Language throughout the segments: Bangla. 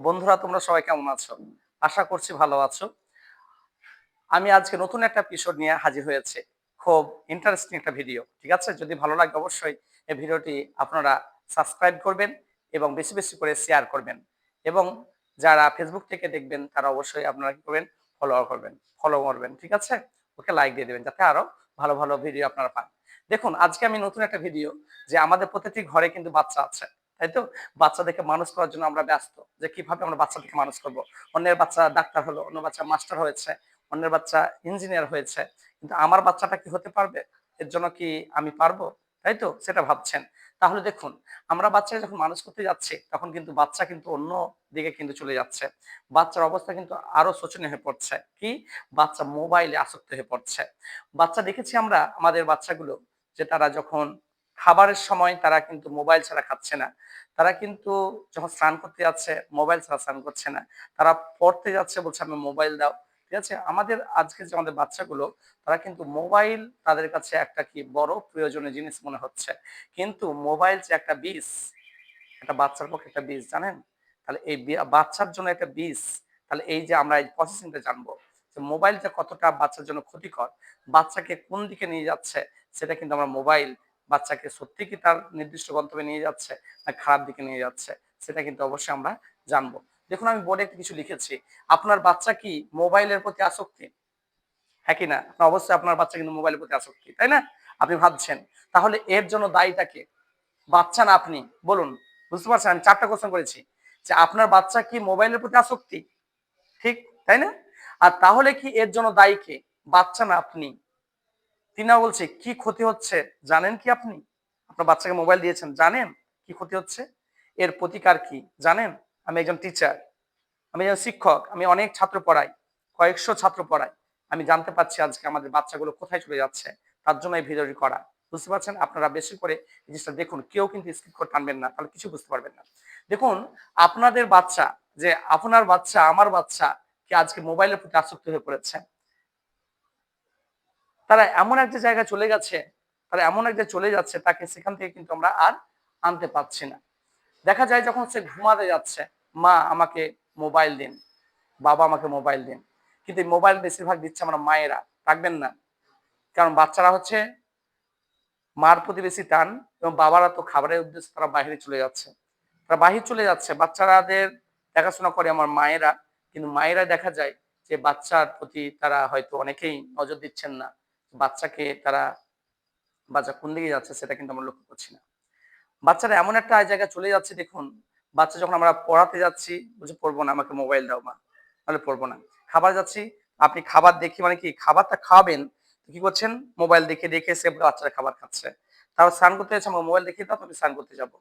বন্ধুরা, তোমরা সবাই কেমন আছো? আশা করছি ভালো আছো। আমি আজকে নতুন একটা এপিসোড নিয়ে হাজির হয়েছে। খুব ইন্টারেস্টিং একটা ভিডিও ঠিক আছে? যদি ভালো লাগে অবশ্যই এই ভিডিওটি আপনারা সাবস্ক্রাইব করবেন এবং বেশি বেশি করে শেয়ার করবেন। এবং যারা ফেসবুক থেকে দেখবেন, তারা অবশ্যই আপনারা কি করবেন? ফলো করবেন। ফলো করবেন, ঠিক আছে? ওকে লাইক দিয়ে দেবেন, যাতে আরও ভালো ভালো ভিডিও আপনারা পান। দেখুন, আজকে আমি নতুন একটা ভিডিও যে আমাদের প্রতিটি ঘরে কিন্তু বাচ্চা আছে। তাই তো? বাচ্চাদেরকে মানুষ করার জন্য আমরা ব্যস্ত যে কীভাবে আমরা বাচ্চাদেরকে মানুষ করব। অন্যের বাচ্চা ডাক্তার হলো, অন্য বাচ্চা মাস্টার হয়েছে, অন্যের বাচ্চা ইঞ্জিনিয়ার হয়েছে। কিন্তু আমার বাচ্চাটা কি হতে পারবে? এর জন্য কি আমি পারব? তাই তো? সেটা ভাবছেন। তাহলে দেখুন, আমরা বাচ্চাকে যখন মানুষ করতে যাচ্ছি, তখন কিন্তু বাচ্চা কিন্তু অন্য দিকে কিন্তু চলে যাচ্ছে। বাচ্চার অবস্থা কিন্তু আরও শোচনীয় হয়ে পড়ছে। কি? বাচ্চা মোবাইলে আসক্ত হয়ে পড়ছে। বাচ্চা দেখেছি আমরা, আমাদের বাচ্চাগুলো, যে তারা যখন খাবারের সময় তারা কিন্তু মোবাইল ছাড়া খাচ্ছে না। তারা কিন্তু যখন স্নান করতে যাচ্ছে, মোবাইল ছাড়া স্নান করছে না। তারা পড়তে যাচ্ছে বলছে আমি মোবাইল দাও। ঠিক আছে? আমাদের আজকে যে আমাদের বাচ্চাগুলো, তারা কিন্তু মোবাইল তাদের কাছে একটা কি বড় প্রয়োজনীয় জিনিস মনে হচ্ছে। কিন্তু মোবাইল যে একটা বিষ একটা বাচ্চার পক্ষে একটা বিষ জানেন? তাহলে এই বাচ্চার জন্য একটা বিষ তাহলে এই যে আমরা এই প্রসেসিংটা জানব, যে মোবাইল যে কতটা বাচ্চার জন্য ক্ষতিকর, বাচ্চাকে কোন দিকে নিয়ে যাচ্ছে, সেটা কিন্তু আমরা মোবাইল বাচ্চাকে সত্যি কি তার নির্দিষ্ট গন্তব্যে নিয়ে যাচ্ছে না খারাপ দিকে নিয়ে যাচ্ছে, সেটা কিন্তু অবশ্যই আমরা জানব। দেখুন, আমি বোর্ডে একটা কিছু লিখেছি। আপনার বাচ্চা কি মোবাইলের প্রতি আসক্তি? হ্যাঁ কি না? অবশ্যই আপনার বাচ্চা কিন্তু মোবাইলের প্রতি আসক্তি, তাই না? আপনি ভাবছেন, তাহলে এর জন্য দায়ীটাকে বাচ্চা না আপনি? বলুন, বুঝতে পারছেন? আমি চারটা কোশ্চেন করেছি। যে আপনার বাচ্চা কি মোবাইলের প্রতি আসক্তি? ঠিক, তাই না? আর তাহলে কি এর জন্য দায়ী কে? বাচ্চা না আপনি? তিনা বলছে, কি ক্ষতি হচ্ছে? জানেন কি আপনি? আপনার বাচ্চাকে মোবাইল দিয়েছেন, জানেন কি ক্ষতি হচ্ছে? এর প্রতিকার কি? জানেন? আমি একজন টিচার আমি একজন শিক্ষক, আমি অনেক ছাত্র পড়াই, কয়েকশো ছাত্র পড়াই। আমি জানতে পারছি আজকে আমাদের বাচ্চাগুলো কোথায় চলে যাচ্ছে, তার জন্য এই ভিডিওটি করা। বুঝতে পারছেন? আপনারা বেশি করে এই জিনিসটা দেখুন, কেউ কিন্তু স্কিপ করে টানবেন না, তাহলে কিছু বুঝতে পারবেন না। দেখুন, আপনাদের বাচ্চা, যে আপনার বাচ্চা, আমার বাচ্চা, কি আজকে মোবাইলের প্রতি আসক্ত হয়ে পড়েছে। তারা এমন একটা জায়গায় চলে গেছে, তারা এমন একটা চলে যাচ্ছে, তাকে সেখান থেকে কিন্তু আমরা আর আনতে পারছি না। দেখা যায় যখন সে ঘুমাতে যাচ্ছে, মা আমাকে মোবাইল দিন, বাবা আমাকে মোবাইল দিন। কিন্তু মোবাইল বেশিরভাগ দিচ্ছে আমরা মায়েরা, রাখবেন না। কারণ বাচ্চারা হচ্ছে মার প্রতি বেশি টান এবং বাবারা তো খাবারের উদ্দেশ্যে তারা বাহিরে চলে যাচ্ছে। তারা বাহির চলে যাচ্ছে বাচ্চারাদের দেখাশোনা করে আমার মায়েরা। কিন্তু মায়েরা দেখা যায় যে বাচ্চার প্রতি তারা হয়তো অনেকেই নজর দিচ্ছেন না। বাচ্চাকে তারা বাচ্চা কোন দিকে যাচ্ছে সেটা কিন্তু আমরা লক্ষ্য করছি না। বাচ্চারা এমন একটা জায়গায় চলে যাচ্ছে, দেখুন, বাচ্চা যখন আমরা পড়াতে যাচ্ছি বুঝে পড়ব না, আমাকে মোবাইল দাও মা। তাহলে পড়ব না। খাবার যাচ্ছি, আপনি খাবার দেখি মানে কি, খাবারটা খাওয়াবেন কি করছেন? মোবাইল দেখে দেখে সে বাচ্চারা খাবার খাচ্ছে। তারপর স্নান করতে যাচ্ছে আমরা মোবাইল দেখিয়ে দাও তুমি স্নান করতে যাব।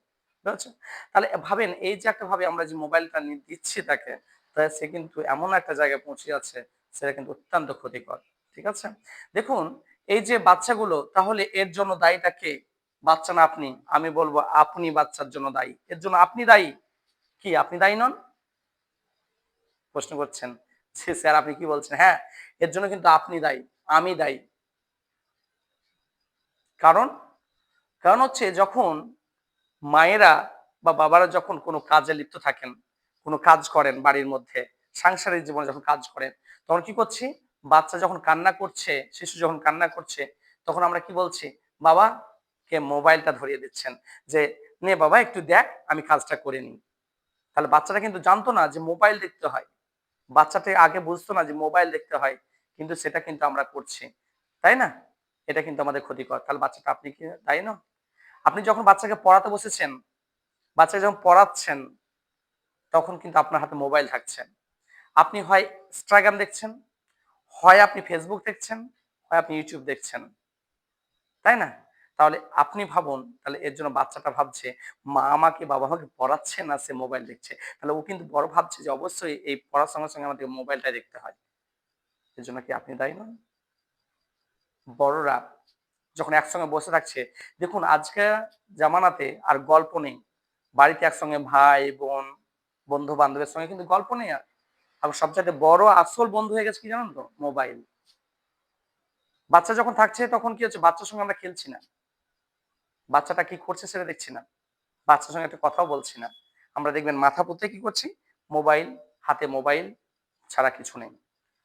বুঝেছ তাহলে ভাবেন, এই যে একটা ভাবে আমরা যে মোবাইলটা দিচ্ছি তাকে, তাহলে সে কিন্তু এমন একটা জায়গায় পৌঁছে যাচ্ছে, সেটা কিন্তু অত্যন্ত ক্ষতিকর। ঠিক আছে? দেখুন, এই যে বাচ্চাগুলো, তাহলে এর জন্য দায়ীটা কে? বাচ্চা না আপনি। আমি বলব আপনি বাচ্চার জন্য দায়ী। এর জন্য আপনি দায়ী। কি, আপনি দায়ী নন? প্রশ্ন করছেন। স্যার, আপনি কি বলছেন? হ্যাঁ এর জন্য কিন্তু আপনি দায়ী। আমি দায়ী। কারণ? কারণ হচ্ছে যখন মায়েরা বা বাবারা যখন কোনো কাজে লিপ্ত থাকেন, কোনো কাজ করেন বাড়ির মধ্যে, সাংসারিক জীবনে যখন কাজ করেন, তখন কি করছি? বাচ্চা যখন কান্না করছে, শিশু যখন কান্না করছে, তখন আমরা কি বলছি? বাবা, কে মোবাইলটা ধরিয়ে দিচ্ছেন যে, নে বাবা, একটু দেখ, আমি কাজটা করে নিই। তাহলে বাচ্চাটা কিন্তু জানতো না যে মোবাইল দেখতে হয়। বাচ্চাটা আগে বুঝতো না যে মোবাইল দেখতে হয়, কিন্তু সেটা কিন্তু আমরা করছি। তাই না? এটা কিন্তু আমাদের ক্ষতিকর। তাহলে বাচ্চাটা আপনি কি তাই না আপনি যখন বাচ্চাকে পড়াতে বসেছেন বাচ্চাকে যখন পড়াচ্ছেন, তখন কিন্তু আপনার হাতে মোবাইল থাকছে। আপনি হয় ইনস্টাগ্রাম দেখছেন হয় আপনি ফেসবুক দেখছেন, হয় আপনি ইউটিউব দেখছেন। তাই না? তাহলে আপনি ভাবুন, তাহলে এর জন্য বাচ্চাটা ভাবছে, মা আমাকে, বাবা আমাকে পড়াচ্ছে না সে মোবাইল দেখছে? তাহলে ও কিন্তু বড় ভাবছে যে অবশ্যই এই পড়ার সঙ্গে সঙ্গে আমাদের মোবাইলটা দেখতে হয়। এর জন্য কি আপনি দায়ী নন? বড়রা যখন একসঙ্গে বসে থাকছে, দেখুন আজকে জামানাতে আর গল্প নেই। বাড়িতে একসঙ্গে ভাই, বোন বন্ধু বান্ধবের সঙ্গে কিন্তু গল্প নেই আর। আর সবচেয়ে বড় আসল বন্ধু হয়ে গেছে কি জানেন তো? মোবাইল। বাচ্চা যখন থাকছে তখন কি হচ্ছে? বাচ্চার সঙ্গে আমরা খেলছি না। বাচ্চাটা কি করছে সেটা দেখছি না। বাচ্চার সঙ্গে একটা কথাও বলছি না। আমরা দেখবেন মাথা পুঁতে কি করছি? মোবাইল, হাতে মোবাইল ছাড়া কিছু নেই।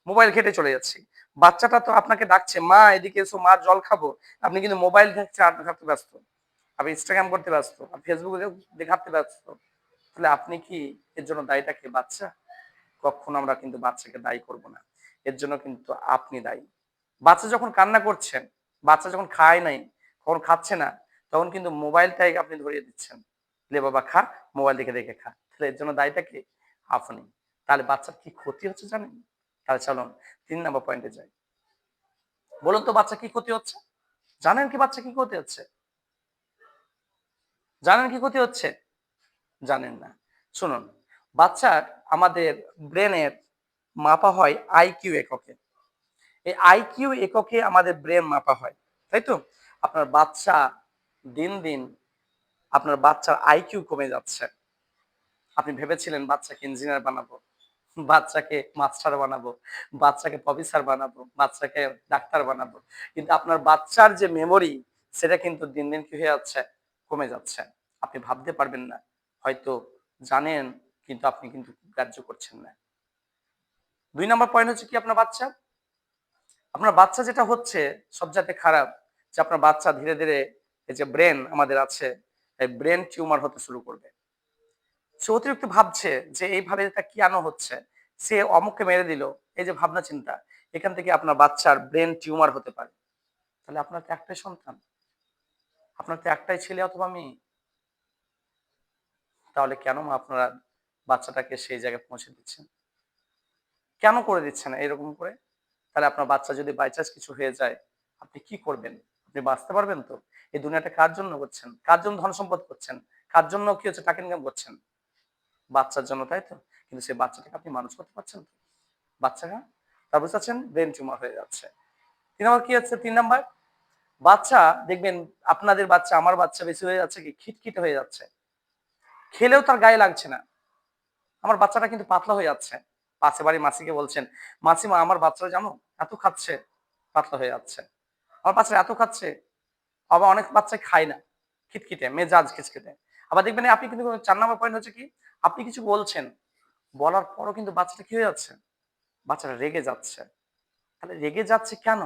মোবাইল ঘেটে চলে যাচ্ছি। বাচ্চাটা তো আপনাকে ডাকছে, মা, এদিকে এসো, মা, জল খাব। আপনি কিন্তু মোবাইল দেখছে আর দেখাতে ব্যস্ত। আপনি ইনস্টাগ্রাম করতে ব্যস্ত, আপনি ফেসবুকে দেখাতে ব্যস্ত। তাহলে আপনি কি এর জন্য দায়ীটা কে? বাচ্চা? কখনো আমরা কিন্তু বাচ্চাকে দায়ী করব না। এর জন্য কিন্তু আপনি দায়ী। বাচ্চা যখন কান্না করছেন, বাচ্চা যখন খায় নাই কখন খাচ্ছে না, তখন কিন্তু মোবাইলটাই আপনি ধরিয়ে দিচ্ছেন। লে বাবা, খা, মোবাইল দেখে দেখে খা। তাহলে এর জন্য দায়ীটা কি? আপনি। তাহলে বাচ্চার কি ক্ষতি হচ্ছে জানেন? তাহলে চলুন, তিন নম্বর পয়েন্টে যাই। বলুন তো বাচ্চা কি ক্ষতি হচ্ছে? জানেন কি বাচ্চা কি ক্ষতি হচ্ছে? জানেন কি ক্ষতি হচ্ছে? জানেন না। শুনুন বাচ্চার আমাদের ব্রেনের মাপা হয় আইকিউ এককে। এই আইকিউ এককে আমাদের ব্রেন মাপা হয়, তাই তো? আপনার বাচ্চা দিন দিন আপনার বাচ্চার আইকিউ কমে যাচ্ছে। আপনি ভেবেছিলেন বাচ্চাকে ইঞ্জিনিয়ার বানাবো, বাচ্চাকে মাস্টার বানাবো, বাচ্চাকে প্রফেসর বানাবো, বাচ্চাকে ডাক্তার বানাবো, কিন্তু আপনার বাচ্চার যে মেমোরি সেটা কিন্তু দিন দিন কি হয়ে যাচ্ছে? কমে যাচ্ছে। আপনি ভাবতে পারবেন না। হয়তো জানেন কিন্তু আপনি কিন্তু গ্রাহ্য করছেন না। দুই নম্বর পয়েন্ট হচ্ছে কি আপনার বাচ্চা? আপনার বাচ্চা যেটা হচ্ছে সব যাতে খারাপ, যে আপনার বাচ্চা ধীরে ধীরে এই যে ব্রেন আমাদের আছে, এই ব্রেন টিউমার হতে শুরু করবে। সে অতিরিক্ত ভাবছে যে এইভাবে তা কি আনো হচ্ছে? সে অমুককে মেরে দিল, এই যে ভাবনা চিন্তা, এখান থেকে আপনার বাচ্চার ব্রেন টিউমার হতে পারে। তাহলে আপনার তো একটাই সন্তান। আপনার তো একটাই ছেলে অথবা মেয়ে। তাহলে কেন আপনারা বাচ্চাটাকে সেই জায়গায় পৌঁছে দিচ্ছেন কেন করে দিচ্ছেন এরকম করে? তাহলে আপনার বাচ্চা যদি বাইচান্স কিছু হয়ে যায়, আপনি কি করবেন? আপনি বাঁচতে পারবেন তো? এই দুনিয়াটা কার জন্য করছেন? কার জন্য ধন সম্পদ করছেন? কার জন্য কি হচ্ছে? টাকা ইনকাম করছেন? বাচ্চার জন্য, তাই তো? কিন্তু সেই বাচ্চাটাকে আপনি মানুষ করতে পারছেন তো? তার বুঝতে পারছেন ব্রেন টিউমার হয়ে যাচ্ছে। তিন নম্বর কি হচ্ছে? তিন নম্বর, বাচ্চা, দেখবেন আপনাদের বাচ্চা, আমার বাচ্চা বেশি হয়ে যাচ্ছে কি? খিটখিটে হয়ে যাচ্ছে। খেলেও তার গায়ে লাগছে না। আমার বাচ্চাটা কিন্তু পাতলা হয়ে যাচ্ছে। পাশে বাড়ি মাসিকে বলছেন, মাসিমা, আমার বাচ্চারা জানো, এত খাচ্ছে, পাতলা হয়ে যাচ্ছে। আমার বাচ্চারা এত খাচ্ছে আবার অনেক বাচ্চা খায় না, খিটখিটে, মেজাজ খিচখিটে। আবার দেখবেন আপনি কিন্তু চার নম্বর পয়েন্ট হচ্ছে কি, আপনি কিছু বলছেন, বলার পরও কিন্তু বাচ্চাটা কি হয়ে যাচ্ছে? বাচ্চাটা রেগে যাচ্ছে। তাহলে রেগে যাচ্ছে কেন?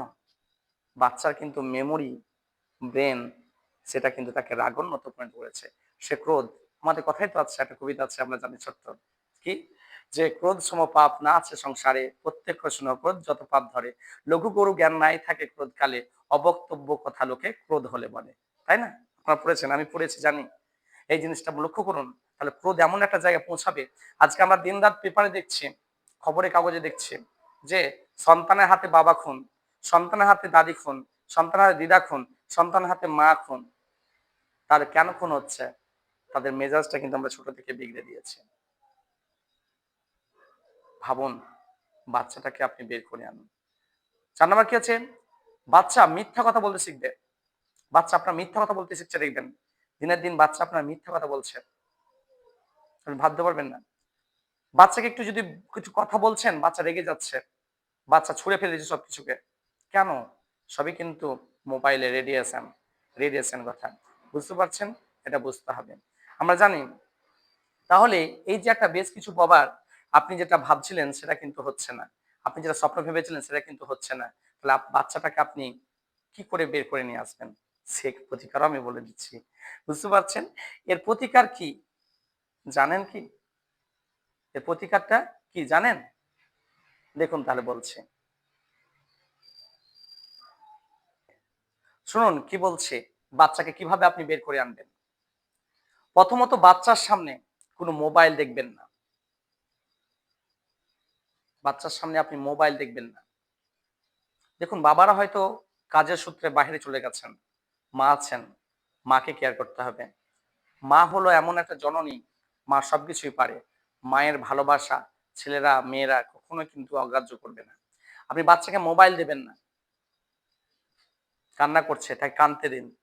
বাচ্চার কিন্তু মেমোরি ব্রেন সেটা কিন্তু তাকে রাগন্নত পয়েন্ট করেছে সে ক্রোধ, আমাদের কথাই তো আছে, একটা কবিতা আছে, আমরা জানি ছোট্ট কি? যে ক্রোধ সম পাপ না আছে সংসারে, প্রত্যেক ক্রোধ, যত পাপ ধরে। লঘু গরু জ্ঞান নাই থাকে ক্রোধ কালে অবক্তব্য কথা লোকে ক্রোধ হলে বলে। তাই না? আপনারা পড়েছেন, আমি পড়েছি, জানি। এই জিনিসটা লক্ষ্য করুন। তাহলে ক্রোধ এমন একটা জায়গায় পৌঁছাবে। আজকে আমরা দিন রাত পেপারে দেখছি, খবরের কাগজে দেখছি, যে সন্তানের হাতে বাবা খুন, সন্তানের হাতে দাদি খুন, সন্তানের হাতে দিদা খুন, সন্তানের হাতে মা খুন। তার কেন খুন হচ্ছে? তাদের মেজাজটা কিন্তু আমরা ছোট থেকে বিগড়ে দিয়েছি। ভাবুন, বাচ্চাটাকে আপনি বের করে আনুন। চার নম্বর কি আছে? বাচ্চা মিথ্যা কথা বলতে শিখবে। বাচ্চা আপনার মিথ্যা কথা বলতে শিখছে, দেখবেন। দিনের দিন বাচ্চা আপনার মিথ্যা কথা বলছে। আপনি ভাবতে পারবেন না। বাচ্চাকে একটু যদি কিছু কথা বলছেন, বাচ্চা রেগে যাচ্ছে, বাচ্চা ছুঁড়ে ফেলে দিচ্ছে সবকিছুকে। কেন? সবই কিন্তু মোবাইলে রেডিয়েশন রেডিয়েশন কথা। বুঝতে পারছেন? এটা বুঝতে হবে। আমরা জানি। তাহলে এই যে একটা বেশ কিছু পাবার আপনি যেটা ভাবছিলেন সেটা কিন্তু হচ্ছে না। আপনি যেটা স্বপ্ন ভেবেছিলেন সেটা কিন্তু হচ্ছে না। তাহলে বাচ্চাটাকে আপনি কি করে বের করে নিয়ে আসবেন? সে প্রতিকারও আমি বলে দিচ্ছি। বুঝতে পারছেন? এর প্রতিকার কি? জানেন কি? এর প্রতিকারটা কি জানেন? দেখুন তাহলে বলছে। শুনুন, কি বলছে? বাচ্চাকে কীভাবে আপনি বের করে আনবেন? প্রথমত বাচ্চার সামনে কোনো মোবাইল দেখবেন না। বাচ্চার সামনে আপনি মোবাইল দেখবেন না। দেখুন, বাবারা হয়তো কাজের সূত্রে বাহিরে চলে গেছেন, মা আছেন, মাকে কেয়ার করতে হবে। মা হলো এমন একটা জননী, মা সবকিছুই পারে। মায়ের ভালোবাসা ছেলেরা, মেয়েরা কখনো কিন্তু অগ্রাহ্য করবে না। আপনি বাচ্চাকে মোবাইল দেবেন না। কান্না করছে, তাকে কানতে দিন।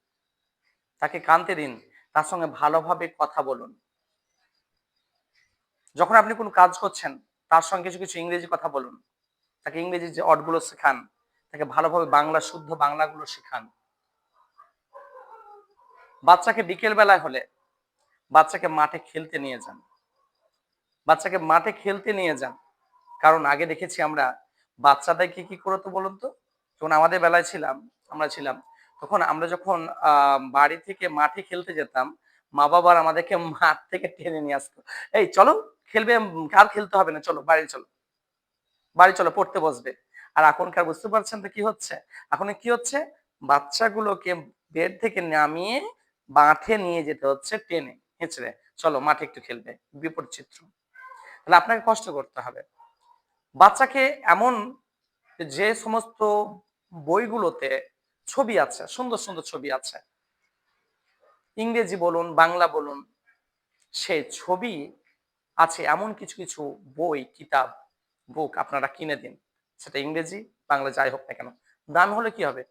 তাকে কানতে দিন, তার সঙ্গে ভালোভাবে কথা বলুন। যখন আপনি কোনো কাজ করছেন তার সঙ্গে কিছু কিছু ইংরেজি কথা বলুন। তাকে ইংরেজি যে অর্ডগুলো শেখান, তাকে ভালোভাবে বাংলা, শুদ্ধ বাংলাগুলো শেখান। বাচ্চাকে বিকেল বেলায় হলে বাচ্চাকে মাঠে খেলতে নিয়ে যান। বাচ্চাকে মাঠে খেলতে নিয়ে যান। কারণ আগে দেখেছি আমরা বাচ্চাদেরকে কি করতো বলুন তো? যখন আমাদের বেলায় ছিলাম, আমরা ছিলাম, তখন আমরা যখন বাড়ি থেকে মাঠে খেলতে যেতাম মা বাবার আমাদেরকে মাঠ থেকে টেনে নিয়ে আসতো। এই, চলো। খেলবে আর খেলতে হবে না? চলো, বাড়ি চলো। বাড়ি চলো, পড়তে বসবে। আর এখনকার বুঝতে পারছেন তো কি হচ্ছে? এখন কি হচ্ছে? বাচ্চাগুলোকে বেড থেকে নামিয়ে মাঠে নিয়ে যেতে হচ্ছে টেনে, হেঁচড়ে। চলো, মাঠে একটু খেলবে। বিপরীত চিত্র। তাহলে আপনাকে কষ্ট করতে হবে। বাচ্চাকে এমন যে সমস্ত বইগুলোতে ছবি আছে, সুন্দর সুন্দর ছবি আছে, ইংরেজি বলুন, বাংলা বলুন সে ছবি আছে এমন কিছু কিছু বই, কিতাব বুক আপনারা কিনে দিন। সেটা ইংরেজি, বাংলা যাই হোক না কেন। দাম হলে কি হবে?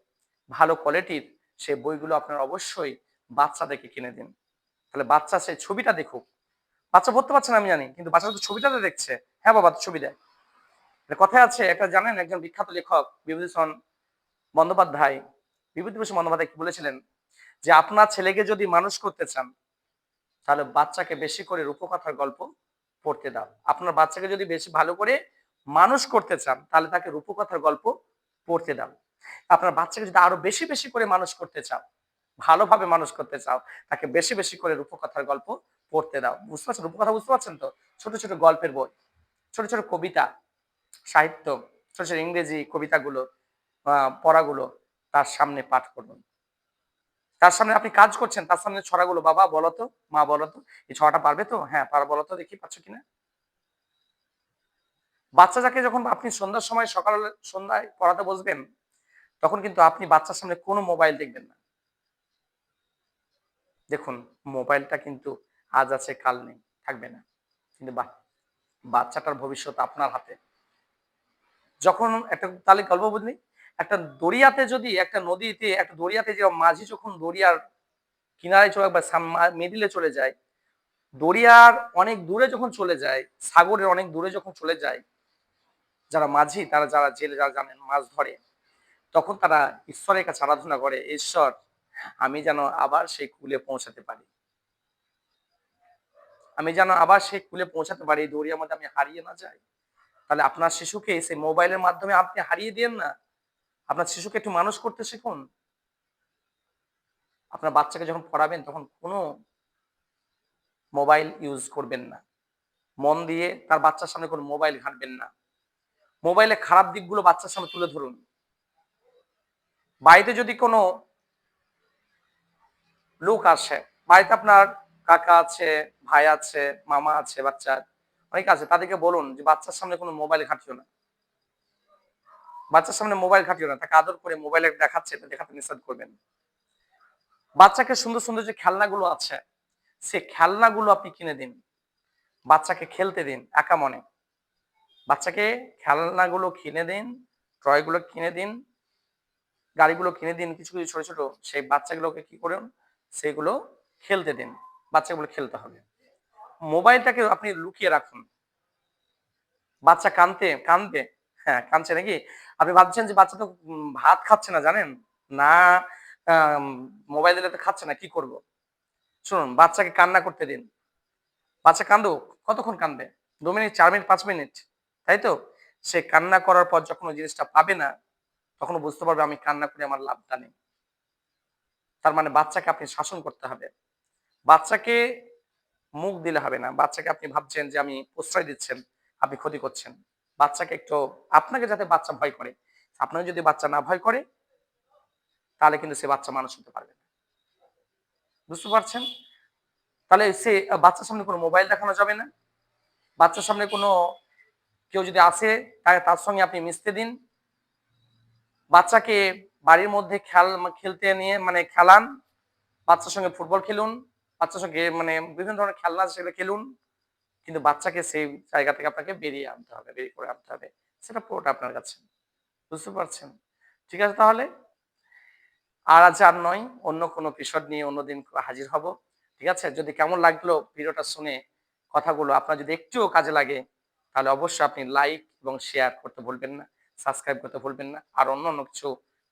ভালো কোয়ালিটির সে বইগুলো আপনারা অবশ্যই বাচ্চাদেরকে কিনে দিন। তাহলে বাচ্চা সেই ছবিটা দেখুক। বাচ্চা পড়তে পারছে না, আমি জানি, কিন্তু বাচ্চা তো ছবিটাতে দেখছে। হ্যাঁ বাবা ছবি একটা কথায় আছে, একটা জানেন, একজন বিখ্যাত লেখক, বিভূতিভূষণ বন্দ্যোপাধ্যায়। বিভূতিভূষণ বন্দ্যোপাধ্যায় কি বলেছিলেন? যে, আপনার ছেলেকে যদি মানুষ করতে চান, তাহলে বাচ্চাকে বেশি করে রূপকথার গল্প পড়তে দাও। আপনার বাচ্চাকে যদি বেশি ভালো করে মানুষ করতে চান, তাহলে তাকে রূপকথার গল্প পড়তে দাও। আপনার বাচ্চাকে যদি আরও বেশি বেশি করে মানুষ করতে চাও, ভালোভাবে মানুষ করতে চাও, তাকে বেশি বেশি করে রূপকথার গল্প পড়তে দাও। বুঝতে পারছেন? রূপকথা বুঝতে পারছেন তো? ছোট ছোট গল্পের বই, ছোট ছোট কবিতা, সাহিত্য, ছোট ছোট ইংরেজি কবিতাগুলো পড়াগুলো তার সামনে পাঠ করুন। তার সামনে আপনি কাজ করছেন, তার সামনে ছড়াগুলো, বাবা বলো তো মা বলো তো এই ছড়াটা পারবে তো? হ্যাঁ পার বলো তো দেখি পাচ্ছ কিনা? বাচ্চা যাকে যখন আপনি সন্ধ্যার সময়, সকাল, সন্ধ্যায় পড়াতে বসবেন, তখন কিন্তু আপনি বাচ্চার সামনে কোনো মোবাইল দেখবেন না। দেখুন, মোবাইলটা কিন্তু আজ আছে, কাল নেই, থাকবে না। কিন্তু বাচ্চাটার ভবিষ্যৎ আপনার হাতে। যখন একটা, তাহলে গল্প বুঝলি একটা দরিয়াতে যদি, একটা নদীতে, একটা দরিয়াতে যে মাঝি যখন দরিয়ার কিনারে চলে বা মিডিলে চলে যায়, দরিয়ার অনেক দূরে যখন চলে যায়, সাগরের অনেক দূরে যখন চলে যায়, যারা মাঝি তারা যারা জেলে যারা জানেন, মাছ ধরে, তখন তারা ঈশ্বরের কাছে আরাধনা করে, ঈশ্বর, আমি যেন আবার সেই কুলে পৌঁছাতে পারি। আমি যেন আবার সেই কুলে পৌঁছাতে পারি দরিয়ার মধ্যে আমি হারিয়ে না যাই। তাহলে আপনার শিশুকে সেই মোবাইলের মাধ্যমে আপনি হারিয়ে দিয়েন না। আপনার শিশুকে একটু মানুষ করতে শিখুন। আপনার বাচ্চাকে যখন পড়াবেন তখন কোনো মোবাইল ইউজ করবেন না। মন দিয়ে তার বাচ্চার সামনে কোনো মোবাইল ঘাঁটবেন না। মোবাইলে খারাপ দিকগুলো বাচ্চার সামনে তুলে ধরুন। বাড়িতে যদি কোনো লোক আসে, বাড়িতে আপনার কাকা আছে, ভাই আছে, মামা আছে বাচ্চার অনেক আছে, তাদেরকে বলুন যে বাচ্চার সামনে কোনো মোবাইল ঘাঁটিও না। বাচ্চার সামনে মোবাইল ঘাঁটিও না, তাকে আদর করে মোবাইলে দেখাচ্ছে, এটা দেখাতে নিষেধ করবেন। বাচ্চাকে সুন্দর সুন্দর যে খেলনাগুলো আছে, সে খেলনাগুলো আপনি কিনে দিন। বাচ্চাকে খেলতে দিন, একা মনে। বাচ্চাকে খেলনাগুলো কিনে দিন টয়গুলো কিনে দিন, গাড়িগুলো কিনে দিন, কিছু কিছু ছোট ছোট, সেই বাচ্চাগুলোকে কি করুন, সেগুলো খেলতে দিন। বাচ্চাগুলো খেলতে হবে। মোবাইলটাকে আপনি লুকিয়ে রাখুন। বাচ্চা কানতে কানবে হ্যাঁ কানছে নাকি? আপনি ভাবছেন যে বাচ্চা তো ভাত খাচ্ছে না, জানেন? না মোবাইল দিলে তো খাচ্ছে না, কি করব? শুনুন, বাচ্চাকে কান্না করতে দিন। বাচ্চা কান্দুক, কতক্ষণ কান্দবে দু মিনিট, চার মিনিট, পাঁচ মিনিট, তাই তো? সে কান্না করার পর যখন ওই জিনিসটা পাবে না, তখন বুঝতে পারবে আমি কান্না করে আমার লাভটা নেই। তার মানে বাচ্চাকে আপনি শাসন করতে হবে। বাচ্চাকে মুখ দিলে হবে না। বাচ্চাকে আপনি ভাবছেন যে আমি প্রশ্রয় দিচ্ছেন, আপনি ক্ষতি করছেন। বাচ্চাকে একটু, আপনাকে যাতে বাচ্চা ভয় করে আপনাকে যদি বাচ্চা না ভয় করে, তাহলে কিন্তু সে বাচ্চা মানুষ হতে পারবে না। বুঝতে পারছেন? তাহলে সে, বাচ্চার সামনে কোনো মোবাইল দেখানো যাবে না। বাচ্চার সামনে কোনো কেউ যদি আসে, তাকে তার সঙ্গে আপনি মিশতে দিন। বাচ্চাকে বাড়ির মধ্যে খেল, খেলতে নিয়ে মানে খেলান। বাচ্চার সঙ্গে ফুটবল খেলুন। বাচ্চার সঙ্গে মানে বিভিন্ন ধরনের খেলনা সেগুলো খেলুন। কিন্তু বাচ্চাকে সেই জায়গা থেকে আপনাকে বেরিয়ে আনতে হবে বেরিয়ে করে আনতে হবে। সেটা পুরোটা আপনার কাছে। বুঝতে পারছেন? ঠিক আছে তাহলে? আর আজ আর নয়, অন্য কোনো এপিসোড নিয়ে অন্যদিন হাজির হব। ঠিক আছে? যদি কেমন লাগল ভিডিওটা শুনে কথাগুলো আপনার যদি একটুও কাজে লাগে, তাহলে অবশ্যই আপনি লাইক এবং শেয়ার করতে ভুলবেন না সাবস্ক্রাইব করতে ভুলবেন না। আর অন্য অন্য কিছু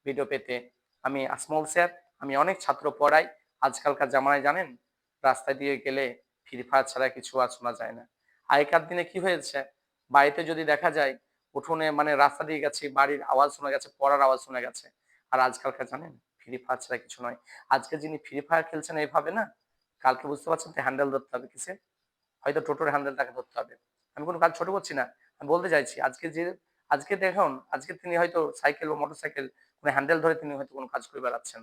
ভিডিও পেতে আমি আসমল স্যার, আমি অনেক ছাত্র পড়াই। আজকালকার জামানায় জানেন রাস্তা দিয়ে গেলে ফ্রি ফায়ার ছাড়া কিছু আর শোনা যায় না। আগেকার দিনে কি হয়েছে? বাড়িতে যদি দেখা যায়, উঠোনে মানে রাস্তা দিয়ে গেছে, বাড়ির আওয়াজ শোনা গেছে, পড়ার আওয়াজ শোনা গেছে। আর আজকালকার জানেন, ফ্রি ফায়ার ছাড়া কিছু নয়। আজকে যিনি ফ্রি ফায়ার খেলছেন এইভাবে না, কালকে বুঝতে পারছেন তো হ্যান্ডেল ধরতে হবে কিসে? হয়তো টোটোর হ্যান্ডেল তাকে ধরতে হবে। আমি কোনো কাজ ছোট করছি না, আমি বলতে চাইছি, আজকে যে, আজকে দেখুন, আজকে তিনি হয়তো সাইকেল বা মোটর সাইকেল কোনো হ্যান্ডেল ধরে তিনি হয়তো কোনো কাজ করে বেড়াচ্ছেন।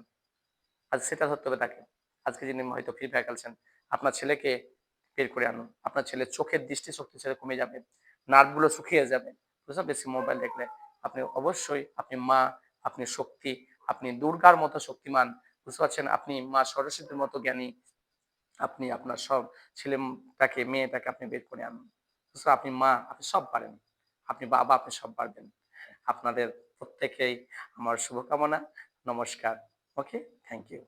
আজ সেটা ধরতে হবে তাকে। আজকে যিনি হয়তো ফ্রি ফায়ার খেলছেন আপনার ছেলেকে বের করে আনুন। আপনার ছেলের চোখের দৃষ্টি শক্তি ছেলে কমে যাবে, নার্ভগুলো শুকিয়ে যাবে। বুঝলেন বেশি মোবাইল দেখলে আপনি অবশ্যই আপনি মা, আপনি শক্তি, আপনি দুর্গার মতো শক্তিমান। বুঝতে পারছেন? আপনি মা সরস্বতীর মতো জ্ঞানী। আপনি আপনার সব ছেলেটাকে, মেয়েটাকে আপনি বের করে আনুন? আপনি মা, আপনি সব পারেন। আপনি বাবা, আপনি সব পারবেন। আপনাদের প্রত্যেকেই আমার শুভকামনা। নমস্কার। ওকে? Thank you.